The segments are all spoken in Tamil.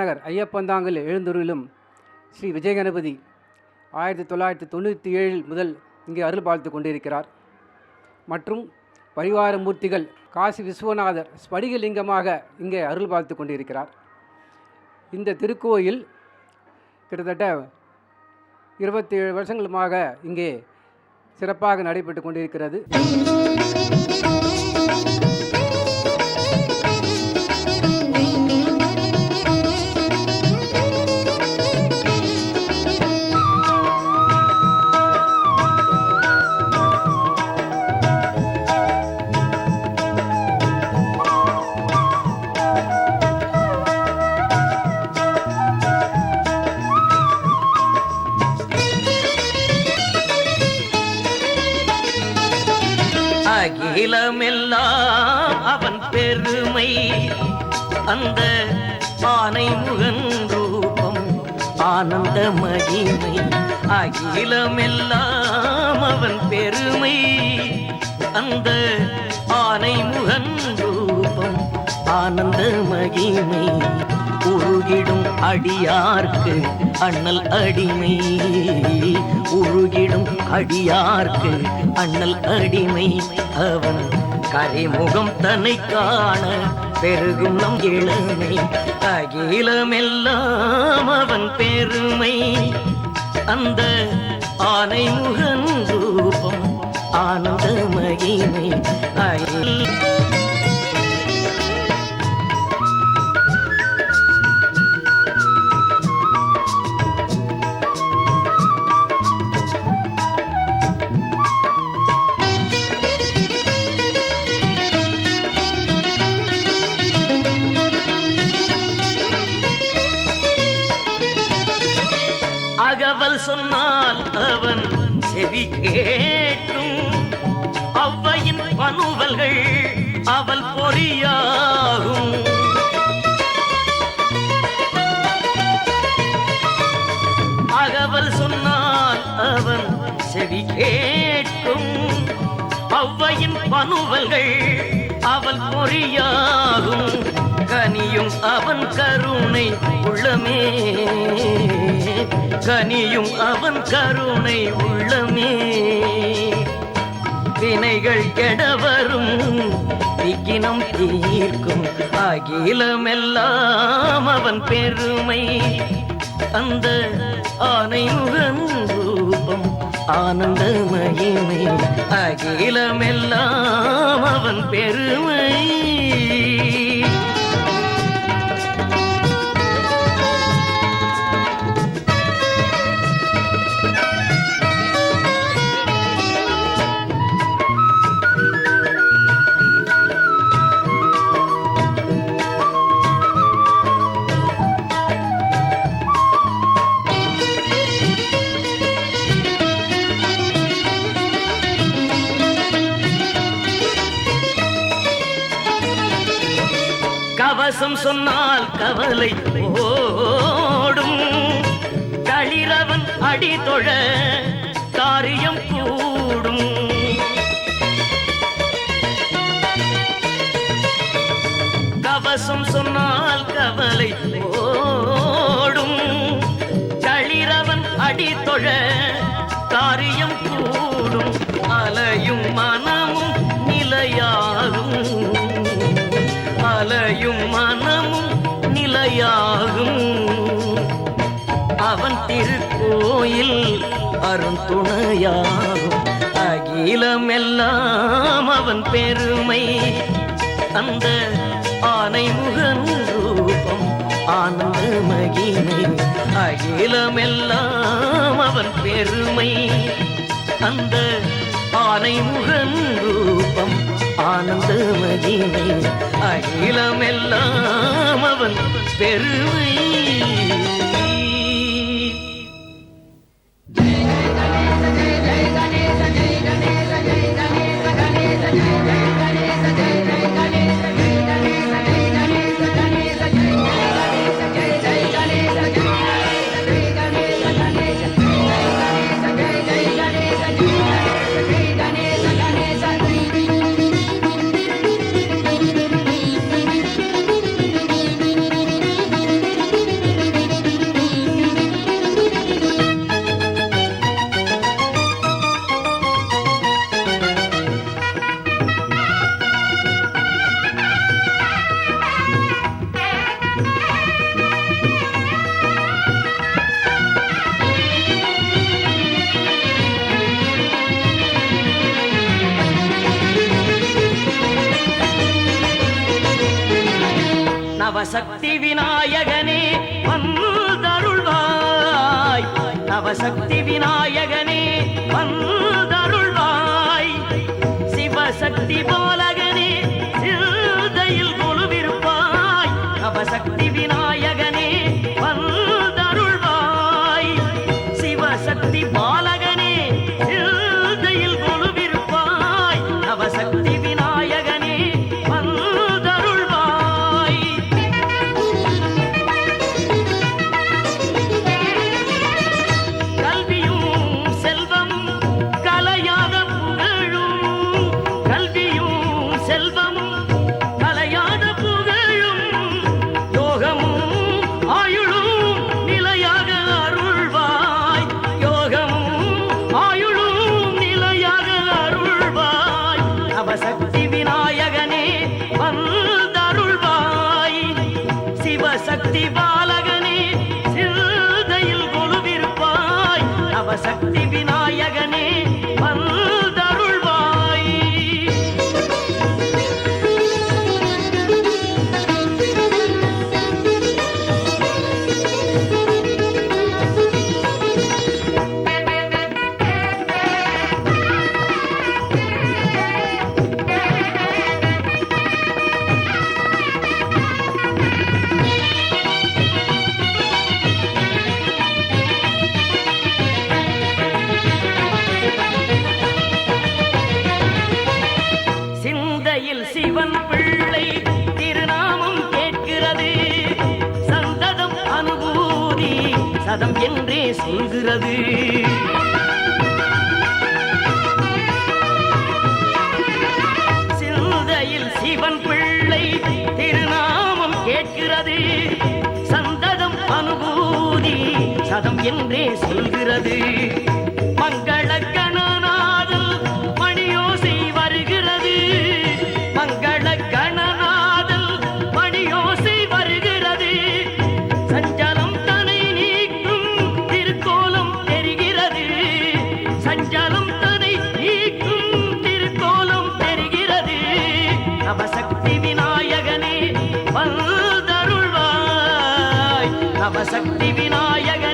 நகர் ஐயப்பந்தாங்கல் எழுந்தொருளும் ஸ்ரீ விஜயகணபதி ஆயிரத்தி தொள்ளாயிரத்தி தொண்ணூற்றி ஏழில் முதல் இங்கே அருள் பார்த்து கொண்டிருக்கிறார். மற்றும் பரிவார மூர்த்திகள் காசி விஸ்வநாதர் ஸ்படிகலிங்கமாக இங்கே அருள் பார்த்து கொண்டிருக்கிறார். இந்த திருக்கோயில் கிட்டத்தட்ட இருபத்தி ஏழு வருஷங்களுமாக இங்கே சிறப்பாக நடைபெற்று கொண்டிருக்கிறது. அகிலமெல்லாம் அவன் பெருமை. அந்த ஆனை முகன் ரூபம் ஆனந்த மகிமை. உருகிடும் அடியார்க்கு அண்ணல் அடிமை. உருகிடும் அடியார்க்கு அண்ணல் அடிமை. அவன் கரைமுகம் தன்னை காண பெருகும் நம் இளமை. அகிலமெல்லாம் அவன் பெருமை. அந்த ஆனை முகன் ரூபம் ஆனந்த மகிமை அவள் சொன்னால் அவன் செவி கேட்டும். அவ்வையின் பனுவல்கள் அவள் பொறியாகும். அகவல் சொன்னால் அவன் செவி கேட்கும். அவ்வையின் பனுவல்கள் அவள் பொறியாகும். கனியும் அவன் கருணை உள்ளமே. கனியும் அவன் கருணை உள்ளமே. வினைகள் கெடவரும் விக்கினம் தீர்க்கும் அகிலமெல்லாம் அவன் பெருமை. அந்த ஆனை முகன் ரூபம் ஆனந்த மகிமை அகிலமெல்லாம் அவன் பெருமை. கவசம் சொன்னால் கவலை ஓடும். தளிரவன் அடி தொழ காரியம் கூடும். கவசம் சொன்னால் கவலை ஓடும். தளிரவன் அடி தொழ காரியம் கூடும். அலையும் மன தலையும் மனமும் நிலையாகும். அவன் திருக்கோயில் அருந்துணையாகும் அகிலமெல்லாம் அவன் பெருமை. அந்த ஆனை முகன் ரூபம் ஆனந்த மகிமை. அகிலமெல்லாம் அவன் பெருமை. அந்த ஆனை முகன் ரூபம் ஆனந்தமகிமை அகிலமெல்லாம் அவன் பெருமை சதம் என்றே சொல்கிறது. சிந்தையில் சிவன் பிள்ளை திருநாமம் கேட்கிறது. சந்ததம் அனுபூதி சதம் என்றே சொல்கிறது. நவசக்தி விநாயகனே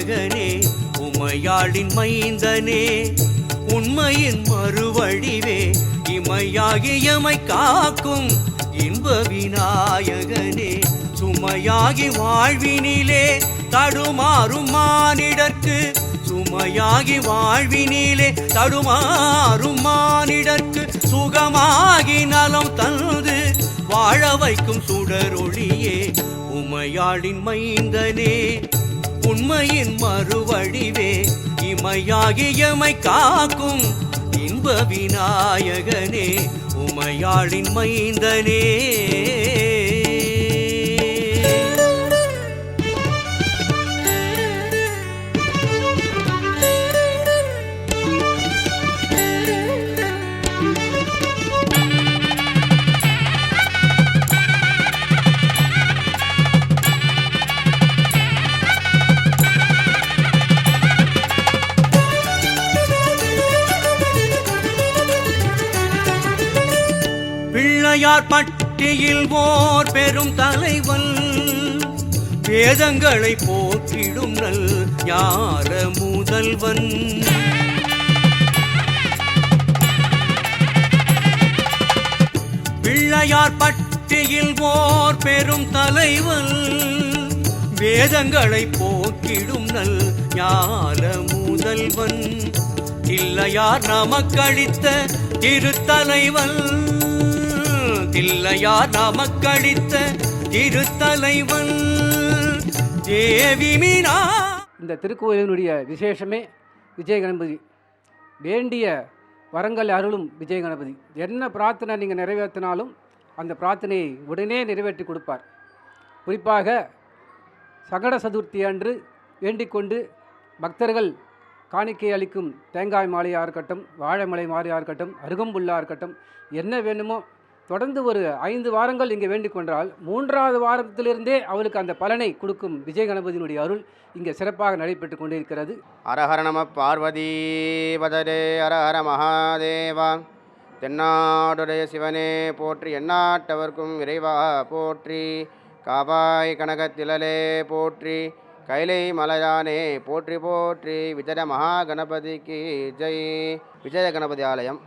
நாயகனே உமையாளின் மைந்தனே உண்மையின் மறுவடிவே இமையாகியமை காக்கும் இன்ப விநாயகனே சுமையாகி வாழ்வினிலே தடுமாறும் மானிடற்கு சுமையாகி வாழ்வினிலே தடுமாறும் மானிடற்கு சுகமாகி நலம் தந்து வாழ வைக்கும் சுடரொளியே உமையாளின் மைந்தனே. உண்மையின் மறுவடிவே இமையாகியமை காக்கும் இன்ப விநாயகனே உமையாளின் மைந்தனே. உலகில் ஓர் பெரும் தலைவன். வேதங்களை போற்றிடும் நல் யார முதல்வன்? பிள்ளையார் பட்டியில் ஓர் பெரும் தலைவன். வேதங்களை போக்கிடும் நல் யார முதல்வன்? இல்லையார் நமக்களித்த திருத்தலைவன். தில்லையார் நமக்களித்த திருத்தலைவன்? தேவி மீனா. இந்த திருக்கோயிலினுடைய விசேஷமே விஜய கணபதி வேண்டிய வரங்கள் அருளும் விஜய கணபதி என்ன பிரார்த்தனை நீங்கள் நிறைவேற்றினாலும் அந்த பிரார்த்தனையை உடனே நிறைவேற்றி கொடுப்பார். குறிப்பாக சகட சதுர்த்தி அன்று வேண்டிக்கொண்டு பக்தர்கள் காணிக்கை அளிக்கும் தேங்காய் மாலையாக இருக்கட்டும் வாழைமலை மாலையாக இருக்கட்டும் அருகம்புல்லாக இருக்கட்டும் என்ன வேணுமோ தொடர்ந்து ஒரு ஐந்து வாரங்கள் இங்கே வேண்டிக் கொண்டால் மூன்றாவது வாரத்திலிருந்தே அவளுக்கு அந்த பலனை கொடுக்கும் விஜய கணபதியினுடைய அருள் இங்கே சிறப்பாக நடைபெற்று கொண்டிருக்கிறது. அரஹர நம பார்வதி பதரே அரஹர மகாதேவா. தென்னாடுடைய சிவனே போற்றி எந்நாட்டவர்க்கும் இறைவா போற்றி. காவாய் கனகத்திலலே போற்றி. கைலை மலையானே போற்றி போற்றி. விஜய மகா கணபதிக்கு ஜெய். விஜய கணபதி ஆலயம்.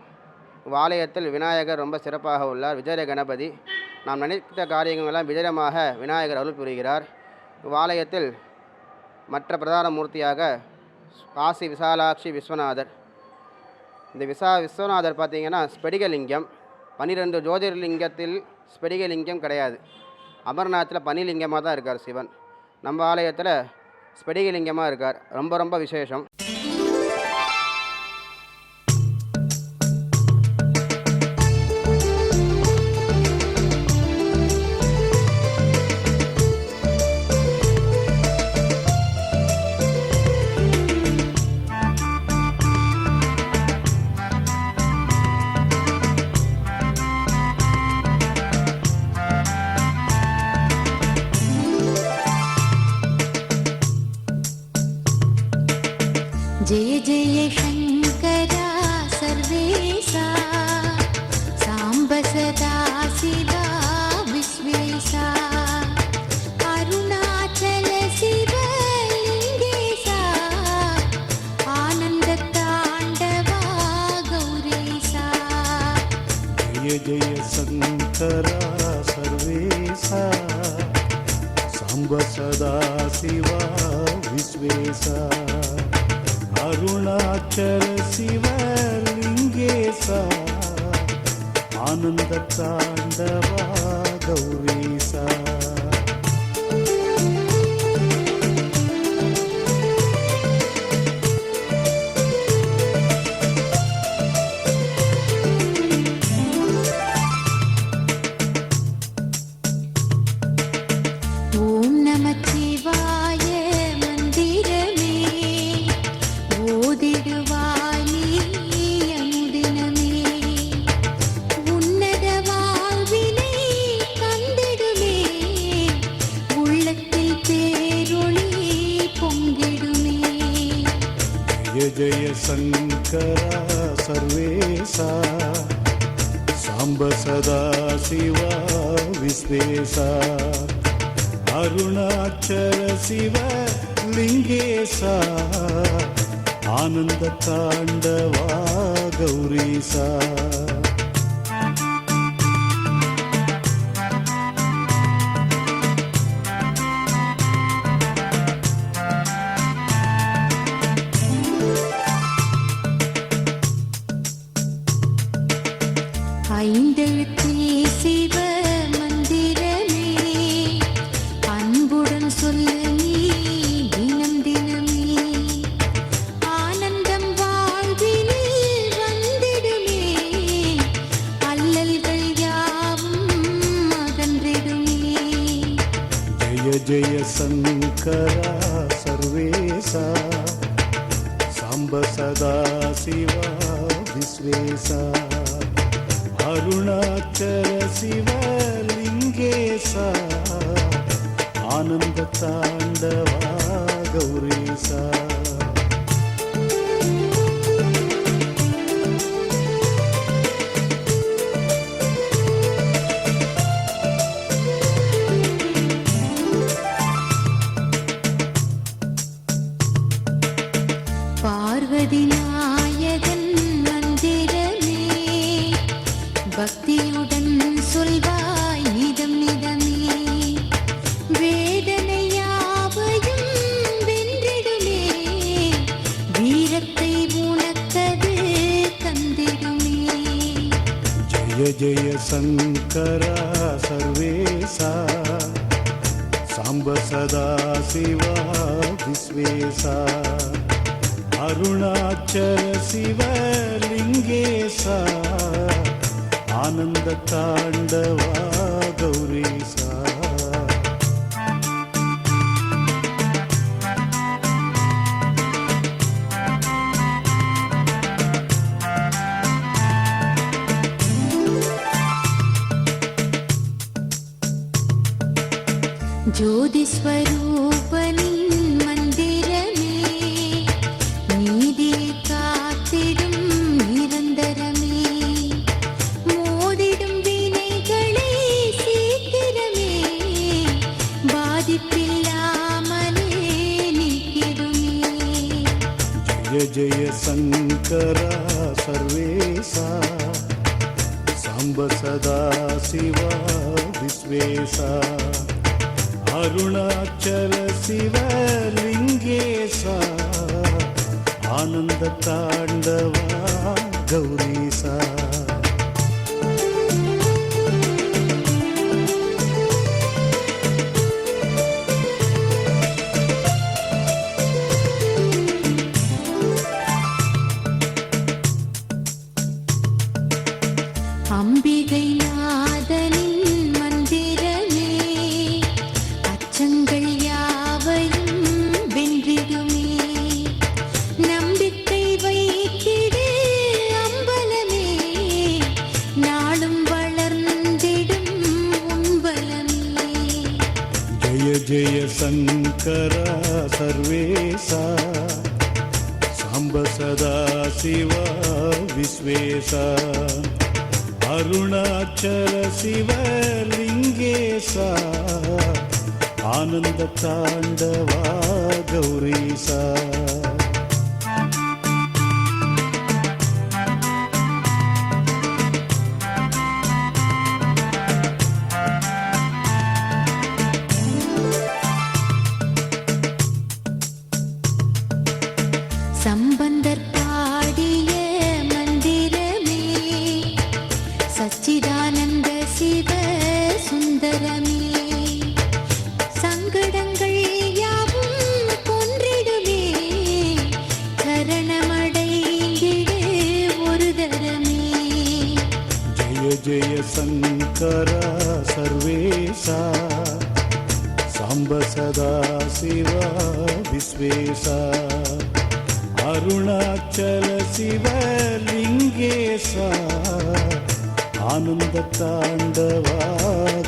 ஆலயத்தில் விநாயகர் ரொம்ப சிறப்பாக உள்ளார். விஜய கணபதி நாம் நினைத்த காரியங்களெல்லாம் விஜயமாக விநாயகர் அருள் புரிகிறார். வாலயத்தில் மற்ற பிரதான மூர்த்தியாக காசி விசாலாட்சி விஸ்வநாதர். இந்த விசா விஸ்வநாதர் பார்த்திங்கன்னா ஸ்பெடிகலிங்கம். பன்னிரெண்டு ஜோதிர்லிங்கத்தில் ஸ்பெடிகலிங்கம் கிடையாது. அமர்நாத்தில் பனிலிங்கமாக தான் இருக்கார் சிவன். நம்ம ஆலயத்தில் ஸ்பெடிகலிங்கமாக இருக்கார். ரொம்ப ரொம்ப விசேஷம். शङ्करा सर्वेशा साम्ब सदा शिवा विश्वेशा अरुणाचल शिवलिङ्गेशा आनन्दताण्डवा தேசா. அருணாச்சல சிவ லிங்கேசா. ஆனந்த தாண்டவா கௌரீசா. ஆனந்த தாண்டவா கௌரேசா சங்கரா சர்வேசா சாம்ப சதா சிவா விஸ்வேசா அருணாச்சல சிவலிங்கேசா ஆனந்த தாண்டவா ஜோதிஸ்வரூபனின் மந்திரமே நீதி காத்திடும் நிரந்தரமே மோதிடும் வினைகளை சீக்கிரமே பாதிப்பில்லாமலே நீக்கிடுமே जय जय शङ्करा सर्वेशा साम्ब सदा शिवा विश्वेशा அருணாச்சல சிவலிங்கேசா ஆனந்த தாண்டவா கௌரீசா sun.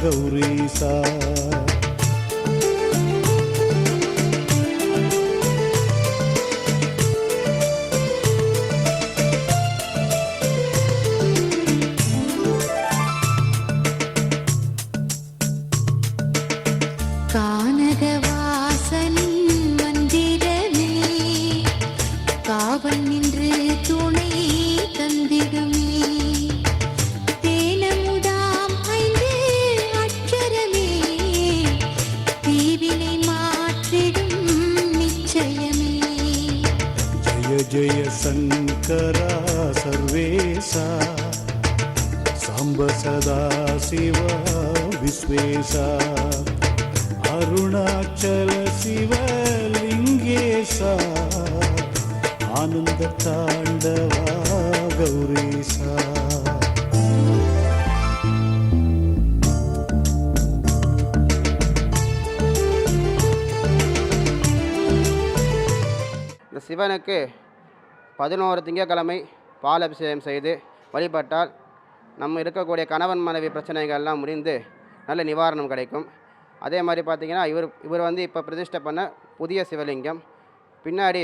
गौरीशा சிவா விஸ்வேசா. அருணாச்சல சிவ லிங்கேசா ஆனந்த தாண்டவா கௌரேசா. சிவனுக்கு பதினோரு திங்கட்கிழமை பால் அபிஷேகம் செய்து வழிபட்டால் நம்ம இருக்கக்கூடிய கணவன் மனைவி பிரச்சனைகள்லாம் முடிந்து நல்ல நிவாரணம் கிடைக்கும். அதே மாதிரி பார்த்திங்கன்னா இவர் இவர் வந்து இப்போ பிரதிஷ்டை பண்ண புதிய சிவலிங்கம். பின்னாடி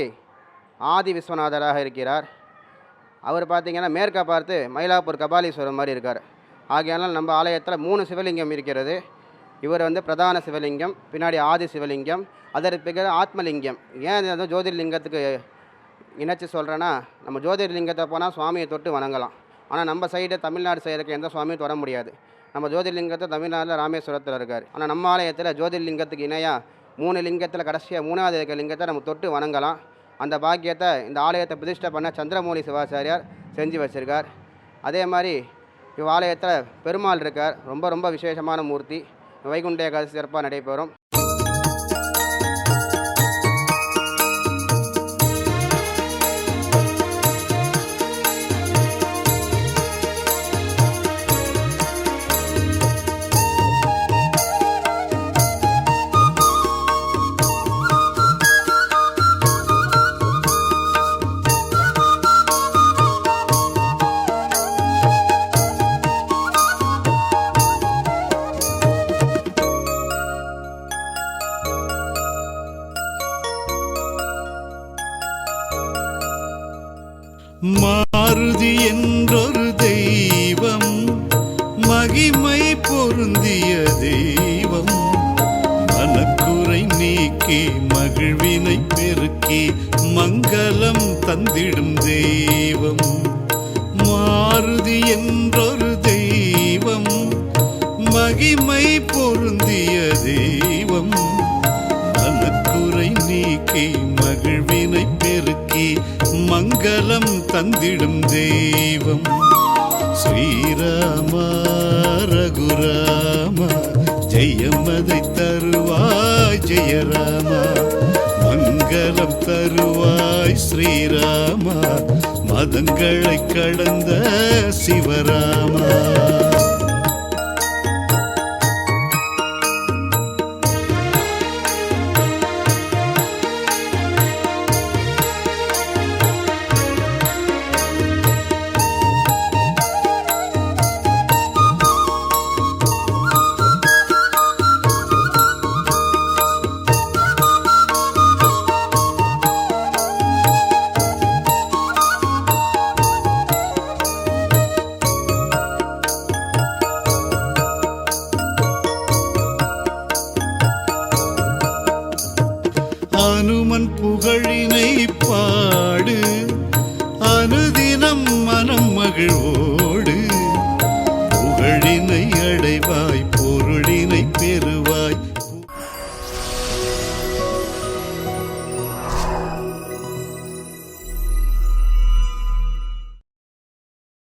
ஆதி விஸ்வநாதராக இருக்கிறார். அவர் பார்த்திங்கன்னா மேற்க பார்த்து மயிலாப்பூர் கபாலீஸ்வரர் மாதிரி இருக்கார். ஆகையானால் நம்ம ஆலயத்தில் மூணு சிவலிங்கம் இருக்கிறது. இவர் வந்து பிரதான சிவலிங்கம் பின்னாடி ஆதி சிவலிங்கம் அதற்கு பிறகு ஆத்மலிங்கம். ஏன் இது வந்து ஜோதிர்லிங்கத்துக்கு இணைச்சி சொல்கிறேன்னா நம்ம ஜோதிர்லிங்கத்தை போனால் சுவாமியை தொட்டு வணங்கலாம். ஆனால் நம்ம சைடு தமிழ்நாடு சைடுக்கு எந்த சுவாமியும் தொட முடியாது. நம்ம ஜோதிர்லிங்கத்தை தமிழ்நாட்டில் ராமேஸ்வரத்தில் இருக்கார். ஆனால் நம்ம ஆலயத்தில் ஜோதிர்லிங்கத்துக்கு இணையாக மூணு லிங்கத்தில் கடைசியாக மூணாவது இருக்க லிங்கத்தை நம்ம தொட்டு வணங்கலாம். அந்த பாக்கியத்தை இந்த ஆலயத்தை பிரதிஷ்டை பண்ண சந்திரமௌலி சிவாச்சாரியார் செஞ்சு வச்சிருக்கார். அதே மாதிரி இவ் ஆலயத்தில் பெருமாள் இருக்கார். ரொம்ப ரொம்ப விசேஷமான மூர்த்தி. வைகுண்ட ஏகாதசி சிறப்பாக நடைபெறும். மகிமை பொருந்திய தெய்வம் மனக்குறை நீக்கி மகிழ்வினை பெருக்கி மங்களம் தந்திடும் தெய்வம். ஸ்ரீராமா ரகுராமா ஜெயமதை தருவாய் ஜெயராமா. மங்களம் தருவாய் ஸ்ரீராமா மதங்களை கடந்த சிவராமா.